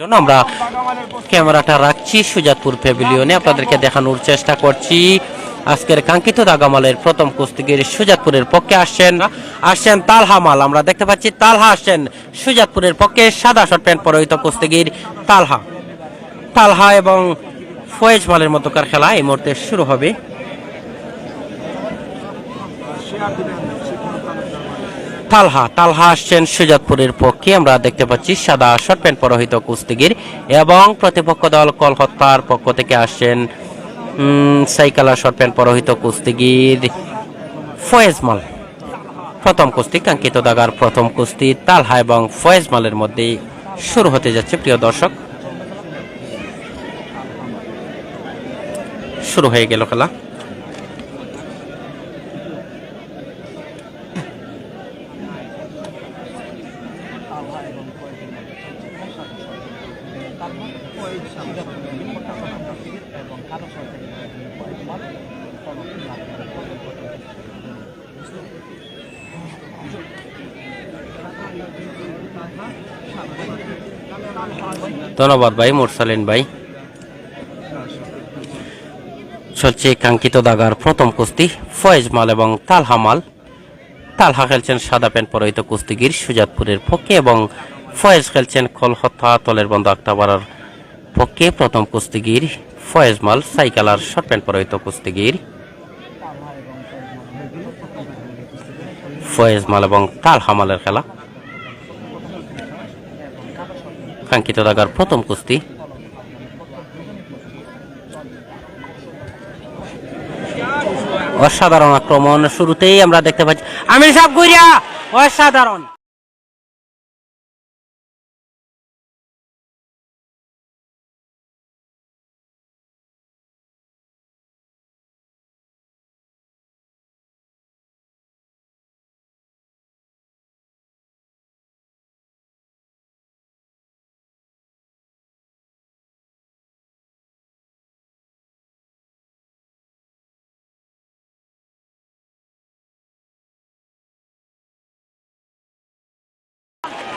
জন্য আমরা ক্যামেরাটা রাখছি সুজাতপুর প্যাভিলিয়নে। আপনাদেরকে দেখানোর চেষ্টা করছি। আজকের কাঙ্ক্ষিত দাগামালের প্রথম কুস্তিগির সুজাতপুরের পক্ষে আসছেন আসছেন তালহা মাল। আমরা দেখতে পাচ্ছি তালহা আসছেন সুজাতপুরের পক্ষে, সাদা শর্ট প্যান্ট পরিহিত কুস্তিগির তালহা। তালহা এবং ফয়েজ মালের মতোকার খেলা এই মুহূর্তে শুরু হবে। তালহা তালহা আসছেন সুজাতপুরের পক্ষে। আমরা দেখতে পাচ্ছি সাদা শর্ট প্যান্ট পরহিত কুস্তিগির এবং প্রতিপক্ষ দল কলকাতার পক্ষ থেকে আসছেন সাইকালা শর্ট প্যান্ট পরহিত কুস্তিগির ফয়েজ মাল। প্রথম কুস্তি, কাঙ্ক্ষিত দাগার প্রথম কুস্তি তালহা এবং ফয়েজ মালের মধ্যে শুরু হতে যাচ্ছে। প্রিয় দর্শক, শুরু হয়ে গেল খেলা। ধন্যবাদ ভাই, মোরসালিন ভাই। চলছে কাঙ্ক্ষিত দাগার প্রথম কুস্তি, ফয়েজ মাল এবং তালহা মাল। তালহা খেলছেন সাদা প্যান্ট পরিহিত কুস্তিগির সুজাতপুরের পক্ষে এবং ফয়েজ খেলছেন কলহত্তা তলের বন্ধ আক্তাবারার পক্ষে প্রথম কুস্তিগির ফয়েজ মাল সাইকেলার শর্ট প্যান্ট পরিহিত কুস্তিগির। ফয়েজ মাল এবং তালহা মালের খেলা। কাঙ্ক্ষিত দাগার প্রথম কুস্তি। অসাধারণ আক্রমণ শুরুতেই আমরা দেখতে পাচ্ছি আমির সাহেব গুইরা, অসাধারণ।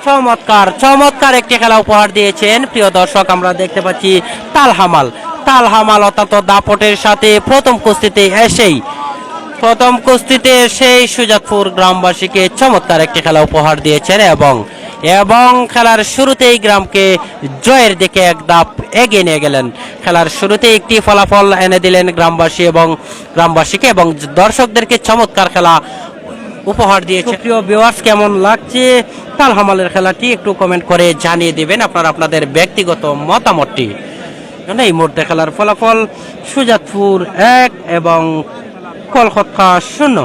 চমৎকার চমৎকার একটি খেলা উপহার দিয়েছেন। প্রিয় দর্শক, আমরা দেখতে পাচ্ছি তালহামাল তালহামাল অত্যন্ত দাপটের সাথে প্রথম কুস্তিতে এসেই, প্রথম কুস্তিতে সেই সুজাতপুর গ্রামবাসীকে চমৎকার একটি খেলা উপহার দিয়েছেন এবং এবং খেলার শুরুতেই গ্রামকে জয়ের দিকে এক ধাপ এগিয়ে নিয়ে গেলেন। খেলার শুরুতে একটি ফলাফল এনে দিলেন গ্রামবাসী এবং, গ্রামবাসীকে এবং দর্শকদেরকে চমৎকার খেলা উপহার দিয়েছে। প্রিয় ভিউয়ার্স কেমন লাগছে? তাল হামালের খেলাটি একটু কমেন্ট করে জানিয়ে দিবেন আপনার আপনাদের ব্যক্তিগত মতামতটি। এই মুহূর্তে খেলার ফলাফল সুজাতপুর এক এবং কলকাতা শূন্য।